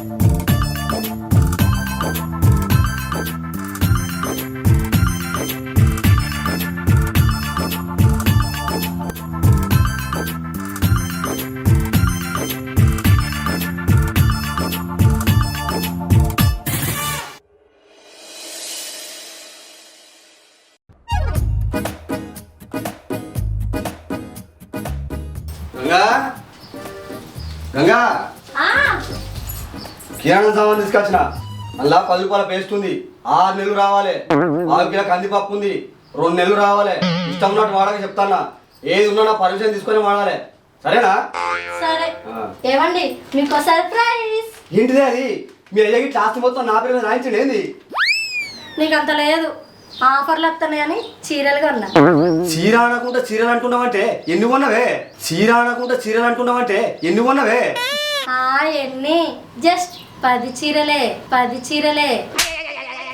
గంగా కిరాణం సామాన్ తీసుకొచ్చిన. అలా పది రూపాయల పేస్ట్ ఉంది. ఆరు నెలలు రావాలి. ఆరు కిలో కందిపప్పు ఉంది. రెండు నెలలు రావాలి. ఇష్టం ఉన్నట్టు వాడక చెప్తానా ఏది ఉన్నా పర్మిషన్ తీసుకొని వాడాలి. సరేనా? సరే. ఏమండి మీకు సర్ప్రైజ్ ఏంటిదే అది? మీ అయ్యకి క్లాస్ మొత్తం నా పేరు మీద రాయించండి. ఏంది? నీకు అంత లేదు. ఆఫర్లు వస్తున్నాయని చీరలు కొన్నా చీర అనకుండా చీరలు అంటున్నావంటే ఎన్ని కొన్నవే? చీర అనకుండా చీరలు అంటున్నావంటే ఎన్ని కొన్నవే? ఎన్ని? జస్ట్ పది చీరలే పది చీరలే.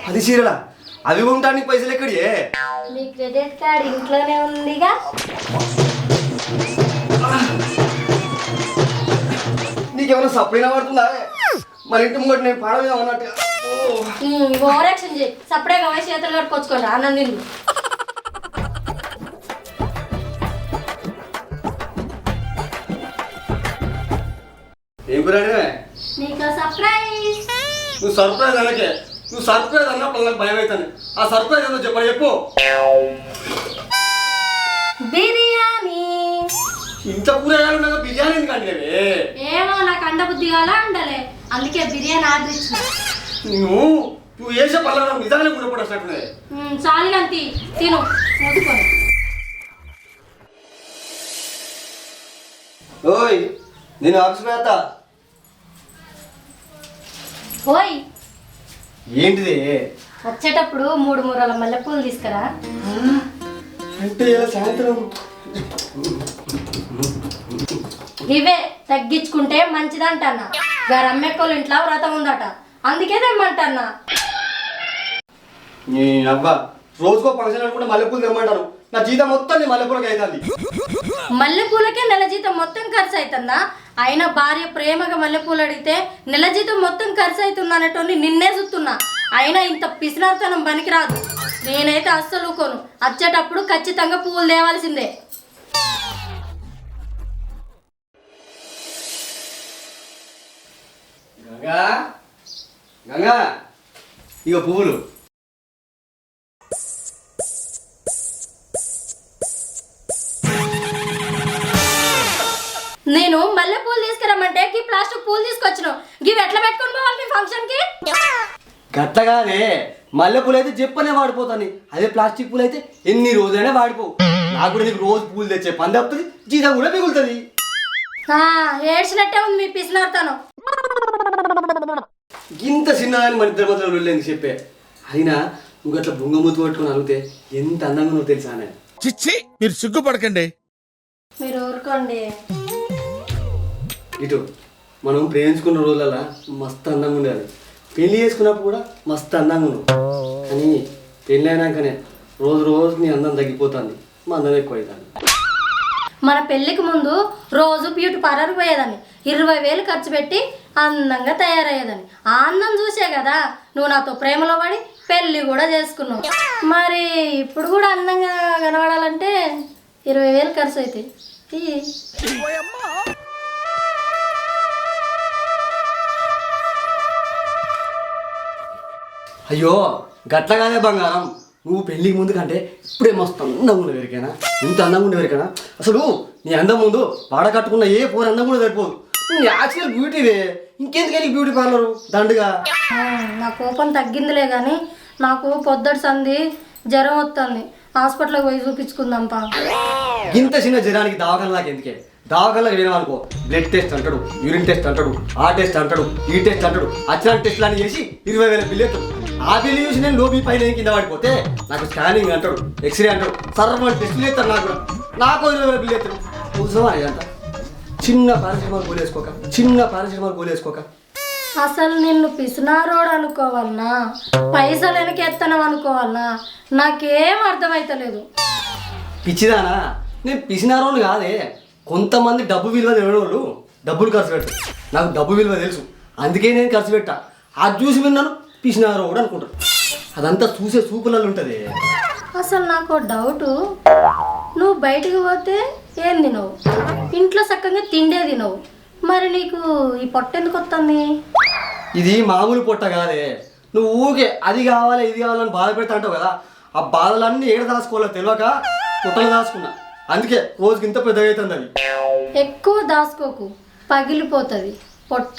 అది చీరలా? అవి ఉండడానికి పైసలు ఎక్కడియే? మీ క్రెడిట్ కార్డ్ ఇంట్లోనే ఉందిగా. నీకేమైనా సప్లైనా పడుతుందా? మన ఇంటి ముంగట నేను పాడమే అన్నట్టు. ఓవర్ యాక్షన్ చేయి సపరేట్ వయసు చేతులు కట్టుకొచ్చుకోండి ఆనందిండు ఏం కూర సర్ప్రైజ్ నువ్వు సర్ప్రైజ్ అనకే. నువ్వు సర్ప్రైజ్ అన్నప్పుడు నాకు భయం అవుతుంది ఆ సర్ప్రైజ్ ఏదో చెప్పండి చెప్పు. బిర్యానీ. ఇంత కూరగాయలు ఉండగా బిర్యానీ ఎందుకంటే ఏమో నాకు అండ బుద్ధి కాలా అండలే. అందుకే బిర్యానీ ఆర్డర్ ఇచ్చిన. నువ్వు నువ్వు వేసే పనులు నిజంగానే కూడా వచ్చినట్టున్నాయి మ్మ్, చాలు అంతి తిను. మూసుకొని ఓయ్ నేను ఆఫీస్ పోతా ఓయ్. ఏంటిది? వచ్చేటప్పుడు మూడు మూరల మల్లెపూలు తీసుకురా. అంటే సాయంత్రం. ఇవే తగ్గించుకుంటే మంచిదంటన్నా. గా రమ్మెక్కోళ్ళ ఇంట్లో వ్రతం ఉందట. అందుకే తెమ్మంటన్నా. నీ అబ్బా రోజుకో ఫంక్షన్ అనుకుంటే మల్లెపూలు తెమ్మంటారు. నా జీతం మొత్తం నీ మల్లెపూలకి అవుతుంది. మల్లెపూలకే నెల జీతం మొత్తం ఖర్చు అవుతుందా అయినా భార్య ప్రేమగా మల్లెపూలు అడిగితే నెల జీతం మొత్తం ఖర్చు అవుతుందా అనేటోని నిన్నే చూస్తున్నా. అయినా ఇంత పిసినార్తనం పనికిరాదు. నేనైతే అస్సలు ఊకోను. వచ్చేటప్పుడు ఖచ్చితంగా పూలు తేవాల్సిందే. గంగా? గంగా? ఇక పువ్వులు. నేను మల్లెపూలు తీసుకురమ్మంటే ఈ ప్లాస్టిక్ పూలు తీసుకొచ్చిన. ఇవి ఎట్లా పెట్టుకొని పోవాలి మీ ఫంక్షన్కి గట్టగానే మల్లెపూలు అయితే చెప్పనే వాడిపోతాను అదే ప్లాస్టిక్ పూలు అయితే ఎన్ని రోజులైనా వాడిపోవు. నాకు కూడా నీకు రోజు పూలు తెచ్చే పని తప్పుతుంది జీతం కూడా మిగులుతుంది. ఆ, ఏడ్చినట్టే ఉంది మీ పిసినార్తనం. ఇంత చిన్నదాన్ని మన ఇద్దరి మధ్యలో వెళ్ళేంది చెప్పే. అయినా నువ్వు అట్లా బుంగమూతి పట్టుకొని అడిగితే ఎంత అందంగా నువ్వు తెలుసా నేను చిచ్చి మీరు సిగ్గుపడకండి. మీరు ఊరుకోండి. ఇటు మనం ప్రేమించుకున్న రోజులలో మస్తు అందంగా ఉండేది. పెళ్ళి చేసుకున్నప్పుడు కూడా మస్తు అందంగా ఉన్నాం కానీ పెళ్ళి అయినాకనే రోజు రోజు నీ అందం తగ్గిపోతుంది. మా అందం ఎక్కువ అవుతుంది మన పెళ్ళికి ముందు రోజు బ్యూటీ పార్లర్ పోయేదాన్ని. ఇరవై వేలు ఖర్చు పెట్టి అందంగా తయారయ్యేదాన్ని. ఆ అందం చూసే కదా నువ్వు నాతో ప్రేమలో పడి పెళ్ళి కూడా చేసుకున్నావు. మరి ఇప్పుడు కూడా అందంగా కనబడాలంటే ఇరవై వేలు ఖర్చు అవుతాయి అయ్యో గట్లగానే బంగారం. నువ్వు పెళ్ళికి ముందు కంటే ఇప్పుడే మస్తు అందంగా ఉండేది ఎవరికైనా? ఇంత అందంగా ఉండేది ఎవరికైనా? అసలు నీ అందం ముందు వాడ కట్టుకున్న ఏ పోరు అందం కూడా సరిపోదు. న్యాచురల్ బ్యూటీవే ఇంకెందుకని బ్యూటీ పార్లరు దండుగా? నా కోపం తగ్గిందిలే కానీ నాకు పొద్దుటి సంధి జ్వరం వస్తుంది హాస్పిటల్కి పోయి చూపించుకుందాంపా. ఇంత చిన్న జ్వరానికి నాకు ఎందుకే? దవాఖానలకు వెళ్ళాం అనుకో. బ్లడ్ టెస్ట్ అంటాడు యూరిన్ టెస్ట్ అంటాడు ఆ టెస్ట్ అంటాడు ఈ టెస్ట్ అంటాడు. అచ్చిన టెస్ట్ అని చేసి ఇరవై వేల బిల్లు ఆ బిల్లు చూసి నేను లోబీ పైన కింద పడిపోతే నాకు స్కానింగ్ అంటాడు ఎక్స్రే అంటాడు సర్వ టెస్టులు ఎత్తాడు నాకు. నాకు ఇరవై వేల బిల్లు ఎత్తాడు అవసరమా ఇదంతా చిన్న పారాసిటమాల్ గోలేసుకోక చిన్న పారాసిటమాల్ గోలేసుకోక అసలు నిన్ను పిసినారోడు అనుకోవాలనా? పైసలు వెనకెత్తనం అనుకోవాలనా? నాకేం అర్థమైతలేదు. పిచ్చిదానా? నేను పిసినారోని కాదే. కొంతమంది డబ్బు విలువ తెలియని వాళ్ళు డబ్బులు ఖర్చు పెడతారు నాకు డబ్బు విలువ తెలుసు. అందుకే నేను ఖర్చు పెట్టా. అది చూసి విన్నాను పిసినారో కూడా అనుకుంటారు. అదంతా చూసే చూపులలో ఉంటుంది. అసలు నాకు డౌట్ నువ్వు బయటికి పోతే ఏం తినవు? ఇంట్లో చక్కగా తిండే తినవు. మరి నీకు ఈ పొట్ట ఎందుకు వస్తుంది? ఇది మామూలు పొట్ట కాదే. నువ్వు ఊకే అది కావాలి ఇది కావాలని బాధ పెడతా అంటావు కదా. ఆ బాధలన్నీ ఏడ దాచుకోవాలో తెలియక పుట్టలు దాచుకున్నా. అందుకే రోజుకి ఇంత పెద్దగా అవుతుంది అది. ఎక్కువ దాసుకోకు పగిలిపోతుంది పొట్ట.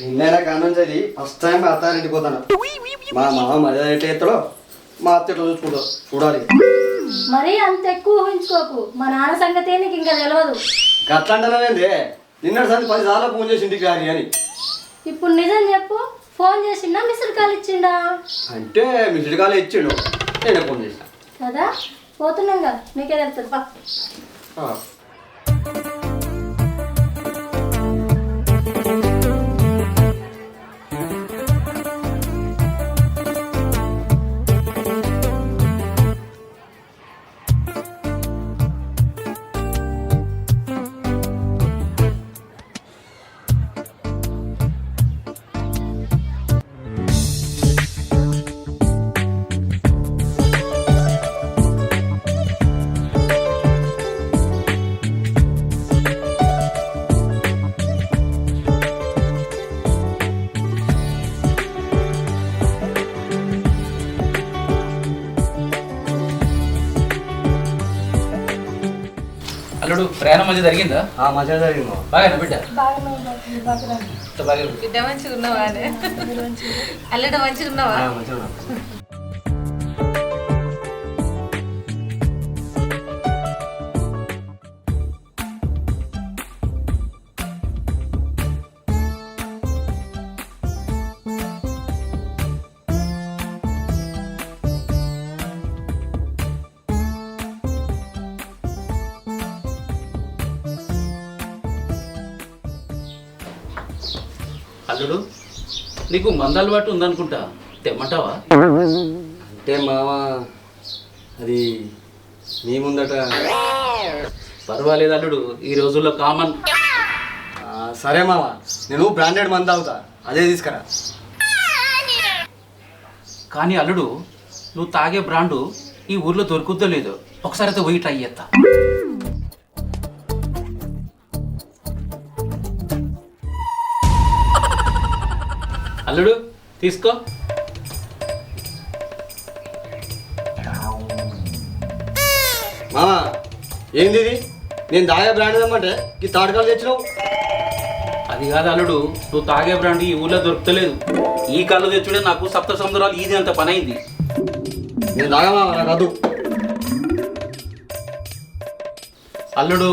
నిన్నైనా కానుంచి ఫస్ట్ టైం మా అత్తారింటికి పోతాను. మా మామ మర్యాద ఎట్లా ఎత్తాడో మా అత్త ఎట్లా చూసుకుంటావు చూడాలి. మరీ అంత ఎక్కువ ఊహించుకోకు. మా నాన్న సంగతే నీకు ఇంకా తెలియదు గట్లా అంటానండి నిన్నటి సంది పది సార్లు ఫోన్ చేసి ఇంటికి రాని అని. ఇప్పుడు నిజం చెప్పు. ఫోన్ చేసిండా మిస్డ్ కాల్ ఇచ్చిండా? అంటే మీ చిడికాలే ఇచ్చిండు. నేనే ఫోన్ చేసిన. కదా? పోతున్నాం కదా. నీకే తెలుస్తుంది. బా ప్రయాణం మంచి జరిగిందా? ఆ మధ్య జరిగింది. బాగా బిడ్డ బాగా బిడ్డ మంచిగా ఉన్నావా? అనే అల్లుడు మంచిగా ఉన్నావా? ఆ, మంచిగా అల్లుడు నీకు మంద అలవాటు ఉందనుకుంటా తెమ్మంటావా? అంటే మామ అది మీ ముందట. పర్వాలేదు అల్లుడు ఈ రోజుల్లో కామన్. ఆ, సరే మామ నేను బ్రాండెడ్ మంది తాగుతా అదే తీసుకురా. కానీ అల్లుడు నువ్వు తాగే బ్రాండు ఈ ఊర్లో దొరుకుద్దో లేదో ఒకసారి అయితే పోయి ట్రై చేస్తా. అల్లుడు తీసుకో. మామ ఏంది ఇది? నేను తాగే బ్రాండ్ తెమ్మంటే ఈ తాటకాలు తెచ్చినావు. అది కాదు అల్లుడు నువ్వు తాగే బ్రాండ్ ఈ ఊర్లో దొరుకుతలేదు. ఈ కళ్ళు తెచ్చుడే నాకు సప్త సముద్రాలు ఈజీ అంత పని అయింది నేను తాగా మామ నాకు వద్దు అల్లుడు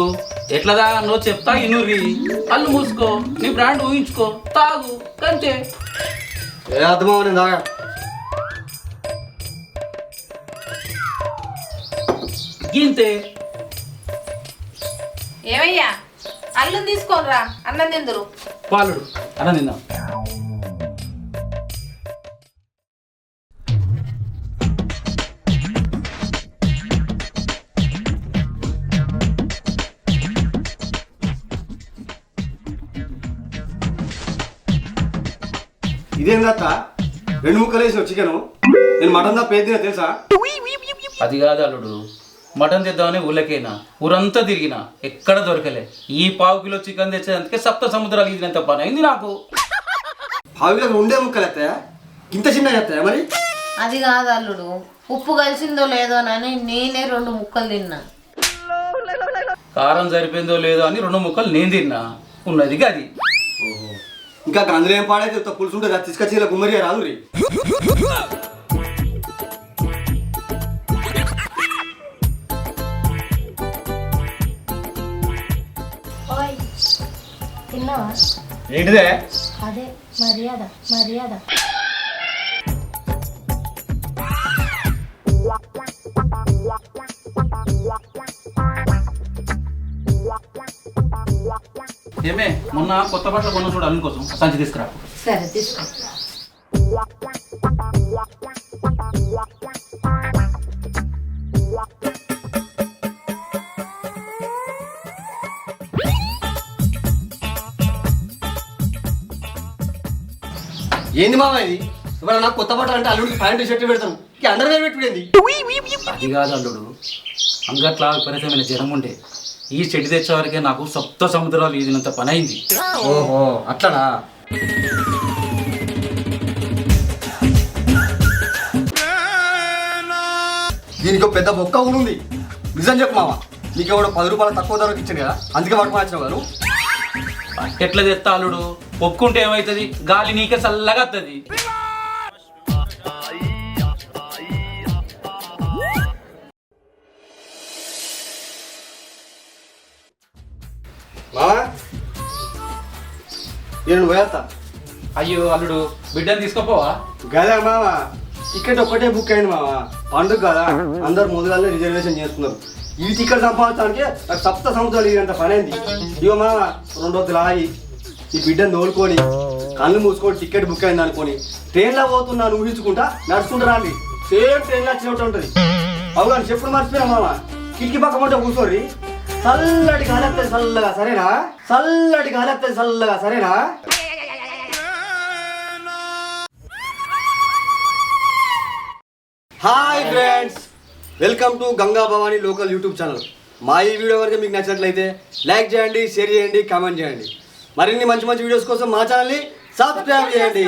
ఎట్లదా నువ్వు చెప్తా ఇనురి అల్లు మూసుకో నీ బ్రాండ్ ఊహించుకో. తాగు కంతే ఏ నేను తాగా. గింతే. ఏమయ్యా? అల్లుని తీసుకోనరా? అన్నం తిందురు. పాలుడు. అన్న నిందాం ఇదేం కత్త రెండు ముక్కలు వేసిన చికెన్. నేను మటన్ దా పేరు తినా తెలుసా? అది కాదు అల్లుడు. మటన్ తెద్దామని ఊళ్ళకైనా ఊరంతా తిరిగినా. ఎక్కడ దొరకలే. ఈ పావు కిలో చికెన్ తెచ్చేందుకే సప్త సముద్రాలు ఈజినంత పని అయింది నాకు. పావులకు ఉండే ముక్కలు ఎత్తాయా ఇంత చిన్నగా ఎత్తాయా మరి? అది కాదు అల్లుడు. ఉప్పు కలిసిందో లేదోనని నేనే రెండు ముక్కలు తిన్నా. కారం సరిపోయిందో లేదో అని రెండు ముక్కలు నేను తిన్నా. ఉన్నది అది ఓహో ఇంకా అందులో ఏం పాడైతే పులుసు ఉంటుంది అది తీసుకొచ్చి ఇలా గుమ్మరి రాదు రీ ఏంటిదే? అదే మర్యాద మర్యాద. ఏమే మొన్న కొత్త బట్టలు కొన్న చూడు అల్లు కోసం. సంచి తీసుకురా. సరే ఏంది మామ ఇది? ఇవాళ నాకు కొత్త బట్టలు అంటే అల్లుడికి ప్యాంటు షర్ట్ పెడతాను. అందరి మీద పెట్టుకుంది అది కాదు అల్లుడు. అంగట్లా విపరీతమైన జనం ఉండే ఈ చెట్టు తెచ్చే వరకే నాకు సప్త సముద్రాలు ఈదినంత పని అయింది ఓహో అట్లనా? దీనికి ఒక పెద్ద బొక్క కూడా ఉంది. నిజం చెప్పు మామ నీకు ఎవడో పది రూపాయలు తక్కువ ధరకు ఇచ్చాడు కదా అందుకే పట్టుకొని వచ్చినావు నువ్వు? ఎట్లా తెస్తా అల్లుడు? ఒప్పుకుంటే ఏమవుతుంది గాలి నీకే చల్లగా వస్తుంది నేను పోయేస్తా అయ్యో అల్లుడు బిడ్డను తీసుకోపోవా? గదా మామ టికెట్ ఒక్కటే బుక్ అయింది మామ పండుగ కదా అందరు ముందుగానే రిజర్వేషన్ చేస్తున్నారు. ఈ టికెట్ సంపాదించడానికి నాకు సప్త సముద్రాలు ఇదంత పని అయింది ఇగో మామ రెండు రోజులు ఆగి ఈ బిడ్డను తోలుకొని కళ్ళు మూసుకొని టికెట్ బుక్ అయింది అనుకొని ట్రైన్లో పోతున్నాను ఊహించుకుంటా నడుచుకుంటా అండి సేమ్ ట్రైన్లో వచ్చినట్టు ఉంటుంది. అవును చెప్పుడు మర్చిపోయా మామ కిటికీ పక్క మంటే కూర్చోరి చల్లటి గాలి చల్లగా సరేనా? చల్లటి గాలి చల్లగా సరేనా? Hi friends welcome to Ganga Bhavani local YouTube channel. మా ఈ వీడియో కనుక మీకు నచ్చినట్లయితే లైక్ చేయండి షేర్ చేయండి కామెంట్ చేయండి. మరిన్ని మంచి మంచి వీడియోస్ కోసం మా ఛానల్ని సబ్స్క్రైబ్ చేయండి.